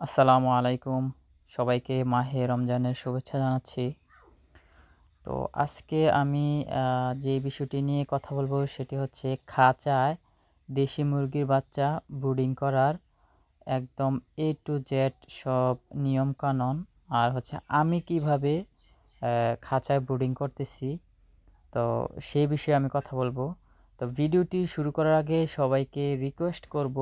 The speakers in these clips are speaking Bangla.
আসসালামু আলাইকুম। সবাইকে মাহে রমজানের শুভেচ্ছা জানাচ্ছি। তো আজকে আমি যে বিষয়টি নিয়ে কথা বলব সেটি হচ্ছে খাঁচায় দেশি মুরগির বাচ্চা ব্রুডিং করার একদম এ টু জেড সব নিয়ম কানুন আর হচ্ছে আমি কীভাবে খাঁচায় ব্রুডিং করতেছি। তো সেই বিষয়ে আমি কথা বলব। তো ভিডিওটি শুরু করার আগে সবাইকে রিকোয়েস্ট করব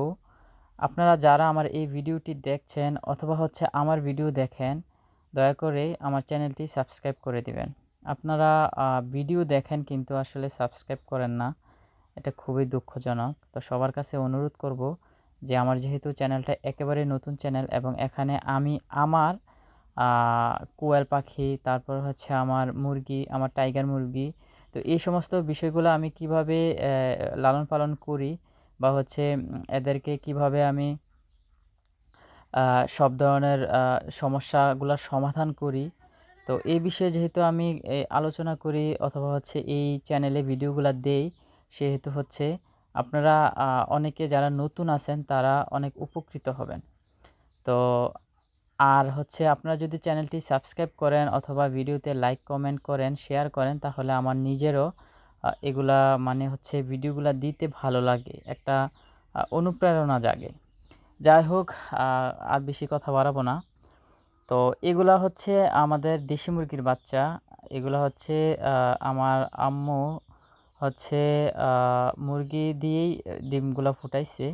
আপনারা যারা আমার এই ভিডিওটি দেখছেন অথবা হচ্ছে আমার ভিডিও দেখেন, দয়া করে আমার চ্যানেলটি সাবস্ক্রাইব করে দিবেন। আপনারা ভিডিও দেখেন কিন্তু আসলে সাবস্ক্রাইব করেন না, এটা খুবই দুঃখজনক। তো সবার কাছে অনুরোধ করব যে আমার যেহেতু চ্যানেলটা একেবারে নতুন চ্যানেল এবং এখানে আমি আমার কোয়েল পাখি, তারপর হচ্ছে আমার মুরগি, আমার টাইগার মুরগি, তো এই সমস্ত বিষয়গুলো আমি কীভাবে লালন পালন করি বা হচ্ছে এদেরকে কীভাবে আমি সব ধরনের সমস্যাগুলোর সমাধান করি। তো এই বিষয়ে যেহেতু আমি আলোচনা করি অথবা হচ্ছে এই চ্যানেলে ভিডিওগুলো দেই, সেহেতু হচ্ছে আপনারা অনেকে যারা নতুন আছেন তারা অনেক উপকৃত হবেন। তো আর হচ্ছে আপনারা যদি চ্যানেলটি সাবস্ক্রাইব করেন অথবা ভিডিওতে লাইক কমেন্ট করেন শেয়ার করেন তাহলে আমার নিজেরও এগুলা মানে হচ্ছে ভিডিওগুলা দিতে ভালো লাগে, একটা অনুপ্রেরণা জাগে। যাই হোক আর বেশি কথা বাড়াবো না। তো এগুলা হচ্ছে আমাদের দেশি মুরগির বাচ্চা, এগুলা হচ্ছে আমার আম্মু হচ্ছে মুরগি দিয়েই ডিমগুলো ফুটাইছে।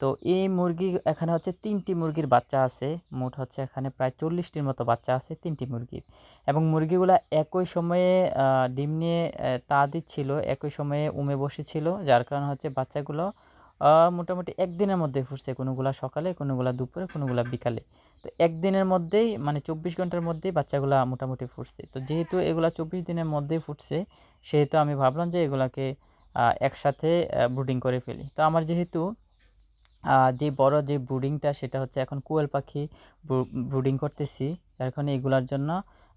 তো এই মুরগি এখানে হচ্ছে তিনটি মুরগির বাচ্চা আছে। মোট হচ্ছে এখানে প্রায় চল্লিশটির মতো বাচ্চা আছে তিনটি মুরগির। এবং মুরগিগুলা একই সময়ে ডিম নিয়ে তা দিচ্ছিল, একই সময়ে উমে বসেছিল, যার কারণে হচ্ছে বাচ্চাগুলো মোটামুটি একদিনের মধ্যে ফুটছে, কোনোগুলা সকালে, কোনোগুলা দুপুরে, কোনোগুলা বিকালে। তো একদিনের মধ্যেই মানে চব্বিশ ঘণ্টার মধ্যেই বাচ্চাগুলা মোটামুটি ফুটছে। তো যেহেতু এগুলা চব্বিশ দিনের মধ্যেই ফুটছে, সেহেতু আমি ভাবলাম যে এগুলাকে একসাথে ব্রুডিং করে ফেলি। তো আমার যেহেতু যে বড় যে ব্রুডিংটা সেটা হচ্ছে এখন কোয়েল পাখি ব্রুডিং করতেছি। যার কারণে এগুলার জন্য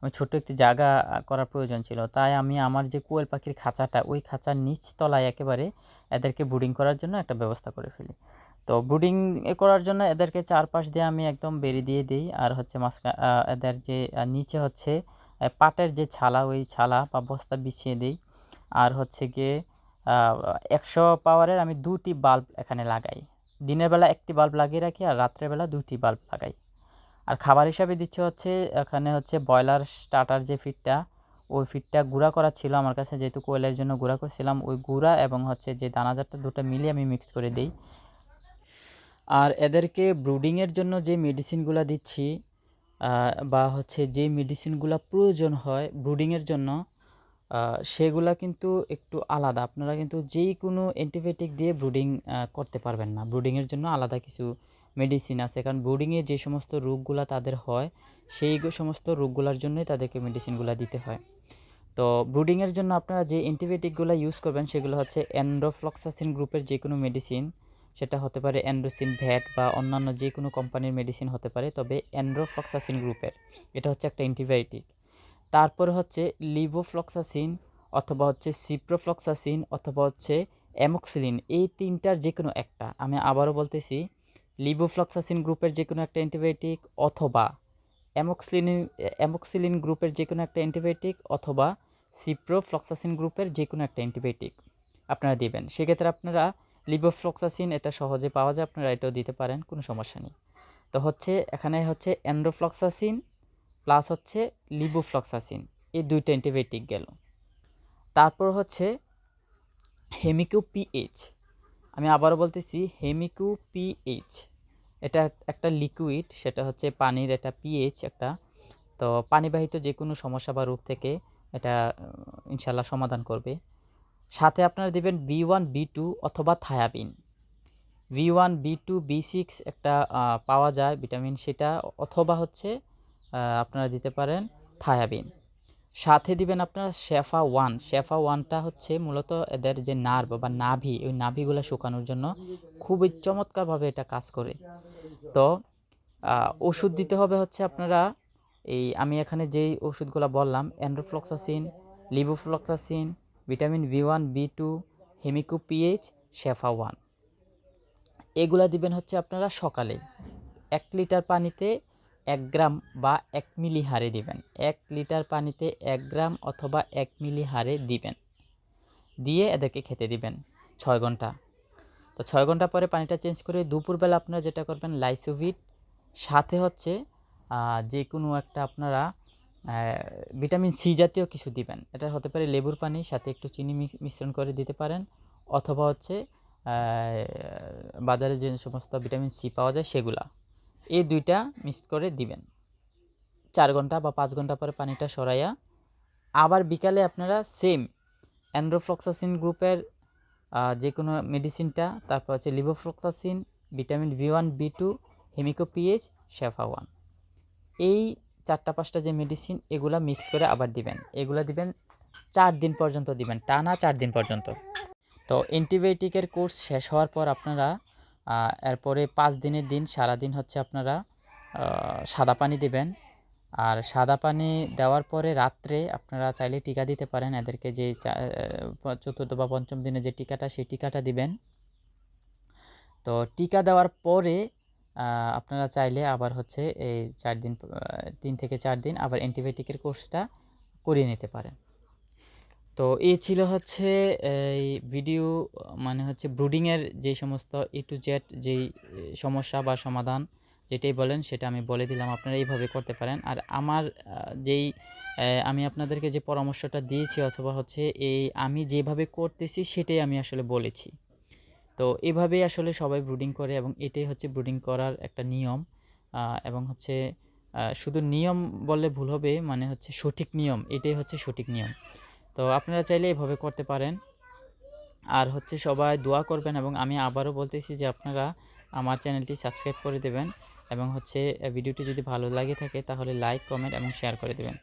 আমি ছোট্ট একটি জায়গা করার প্রয়োজন ছিল। তাই আমি আমার যে কোয়েল পাখির খাঁচাটা, ওই খাঁচার নিচ তলায় একেবারে এদেরকে ব্রুডিং করার জন্য একটা ব্যবস্থা করে ফেলি। তো ব্রুডিং করার জন্য এদেরকে চারপাশ দিয়ে আমি একদম বেরি দিয়ে দিই। আর হচ্ছে মাঝখা এদের যে নিচে হচ্ছে পাটের যে ছালা, ওই ছালা বা বস্তা বিছিয়ে দিই। আর হচ্ছে গিয়ে একশো পাওয়ারের আমি দুটি বাল্ব এখানে লাগাই। দিনের বেলা একটি বাল্ব লাগিয়ে রাখি আর রাত্রের বেলা দুটি বাল্ব লাগাই। আর খাবার হিসাবে দিচ্ছে হচ্ছে, এখানে হচ্ছে ব্রয়লার স্টার্টার যে ফিডটা ওই ফিডটা গুঁড়া করা ছিল আমার কাছে, যেহেতু কোয়েলের জন্য গুঁড়া করছিলাম, ওই গুঁড়া এবং হচ্ছে যে দানাজারটা দুটো মিলিয়ে আমি মিক্স করে দিই। আর এদেরকে ব্রুডিংয়ের জন্য যে মেডিসিনগুলো দিচ্ছি বা হচ্ছে যে মেডিসিনগুলো প্রয়োজন হয় ব্রুডিংয়ের জন্য সেগুলা কিন্তু একটু আলাদা। আপনারা কিন্তু যেই কোনো অ্যান্টিবায়োটিক দিয়ে ব্রুডিং করতে পারবেন না। ব্রুডিংয়ের জন্য আলাদা কিছু মেডিসিন আছে। কারণ ব্রুডিংয়ে যে সমস্ত রোগগুলা তাদের হয়, সেই সমস্ত রোগগুলোর জন্যই তাদেরকে মেডিসিনগুলো দিতে হয়। তো ব্রুডিংয়ের জন্য আপনারা যে অ্যান্টিবায়োটিকগুলো ইউজ করবেন, সেগুলো হচ্ছে অ্যান্ড্রোফ্লক্সাসিন গ্রুপের যে কোনো মেডিসিন সেটা হতে পারে অ্যান্ড্রোসিন ভ্যাট বা অন্যান্য যে কোনো কোম্পানির মেডিসিন হতে পারে, তবে অ্যান্ড্রোফ্লক্সাসিন গ্রুপের এটা হচ্ছে একটা অ্যান্টিবায়োটিক। তারপরে হচ্ছে লিভোফ্লক্সাসিন অথবা হচ্ছে সিপ্রোফ্লক্সাসিন অথবা হচ্ছে অ্যামোক্সিলিন। এই তিনটার যে কোনো একটা। আমি আবারও বলতেছি, লিভোফ্লক্সাসিন গ্রুপের যে কোনো একটা অ্যান্টিবায়োটিক অথবা অ্যামোক্সিলিন অ্যামোক্সিলিন গ্রুপের যে কোনো একটা অ্যান্টিবায়োটিক অথবা সিপ্রোফ্লক্সাসিন গ্রুপের যে কোনো একটা অ্যান্টিবায়োটিক আপনারা দিবেন। সেক্ষেত্রে আপনারা লিভোফ্লক্সাসিন এটা সহজে পাওয়া যায়, আপনারা এটাও দিতে পারেন, কোনো সমস্যা নেই। তো হচ্ছে এখানে হচ্ছে অ্যান্ড্রোফ্লক্সাসিন প্লাস হচ্ছে লিবোফ্লক্সাসিন। এই দুইটা অ্যান্টিবায়োটিক গেল। তারপর হচ্ছে হেমিকো পিএইচ। আমি আবারও বলতেছি, হেমিকো পিএইচ। এটা একটা লিকুইড, সেটা হচ্ছে পানির এটা পিএইচ, একটা। তো পানিবাহিত যে কোনো সমস্যা বা রোগ থেকে এটা ইনশাল্লাহ সমাধান করবে। সাথে আপনারা দেবেন বি ওয়ান, বি টু অথবা থায়াবিন। B one, B two, B six একটা পাওয়া যায় ভিটামিন সেটা, অথবা হচ্ছে আপনারা দিতে পারেন থায়াবিন। সাথে দিবেন আপনারা শেফা ওয়ান। শেফা ওয়ানটা হচ্ছে মূলত এদের যে নার্ভ বা নাভি, ওই নাভিগুলো শুকানোর জন্য খুবই চমৎকারভাবে এটা কাজ করে। তো ওষুধ দিতে হবে হচ্ছে আপনারা এই আমি এখানে যেই ওষুধগুলো বললাম enrofloxacin levofloxacin, vitamin B one, B two, হেমিকো PH শেফা ওয়ান। এগুলা দিবেন হচ্ছে আপনারা সকালে। এক লিটার পানিতে এক গ্রাম বা এক মিলি হারে দিবেন। এক লিটার পানিতে এক গ্রাম অথবা এক মিলি হারে দিবেন। দিয়ে এদেরকে খেতে দিবেন ছয় ঘণ্টা। তো ছয় ঘণ্টা পরে পানিটা চেঞ্জ করে দুপুরবেলা আপনারা যেটা করবেন, লাইসোভিট, সাথে হচ্ছে যে কোনো একটা আপনারা ভিটামিন সি জাতীয় কিছু দিবেন। এটা হতে পারে লেবুর পানি, সাথে একটু চিনি মিশ- মিশ্রণ করে দিতে পারেন। অথবা হচ্ছে বাজারে যে সমস্ত ভিটামিন সি পাওয়া যায় সেগুলা। এই দুইটা মিক্স করে দিবেন। চার ঘণ্টা বা পাঁচ ঘণ্টা পরে পানিটা সরাইয়া, আবার বিকালে আপনারা সেম অ্যান্ড্রোফ্লক্সাসিন গ্রুপের যে কোনো মেডিসিনটা তারপর হচ্ছে levofloxacin vitamin B one B two হেমিকোপিএইচ শেফা ওয়ান এই চারটা পাঁচটা যে মেডিসিন এগুলা মিক্স করে আবার দিবেন। এগুলা দিবেন চার দিন পর্যন্ত দিবেন, টানা চার দিন পর্যন্ত। তো অ্যান্টিবায়োটিকের কোর্স শেষ হওয়ার পর আপনারা এরপরে পাঁচ দিনের দিন, সারা দিন হচ্ছে আপনারা সাদা পানি দেবেন। আর সাদা পানি দেওয়ার পরে রাত্রে আপনারা চাইলে টিকা দিতে পারেন। এদেরকে যে চতুর্থ বা পঞ্চম দিনে যে টিকাটা, সেই টিকাটা দিবেন। তো টিকা দেওয়ার পরে আপনারা চাইলে আবার হচ্ছে এই চার দিন তিন থেকে চার দিন আবার অ্যান্টিবায়োটিকের কোর্সটা করিয়ে নিতে পারেন। তো এই ছিল হচ্ছে এই ভিডিও মানে হচ্ছে ব্রুডিংয়ের যে সমস্ত এ টু জেড যেই সমস্যা বা সমাধান যেটাই বলেন সেটা আমি বলে দিলাম, আপনারা এইভাবে করতে পারেন। আর আমার যেই আমি আপনাদেরকে যে পরামর্শটা দিয়েছি অথবা হচ্ছে এই আমি যেভাবে করতেছি সেটাই আমি আসলে বলেছি। তো এভাবেই আসলে সবাই ব্রুডিং করে এবং এটাই হচ্ছে ব্রুডিং করার একটা নিয়ম এবং হচ্ছে শুধু নিয়ম বললে ভুল হবে মানে হচ্ছে সঠিক নিয়ম, এটাই হচ্ছে সঠিক নিয়ম। তো আপনারা চাইলে এভাবে করতে পারেন। আর হচ্ছে সবাই দোয়া করবেন এবং আমি আবারও বলতেছি যে আপনারা আমার চ্যানেলটি সাবস্ক্রাইব করে দেবেন এবং হচ্ছে ভিডিওটি যদি ভালো লাগে থাকে তাহলে লাইক, কমেন্ট এবং শেয়ার করে দেবেন।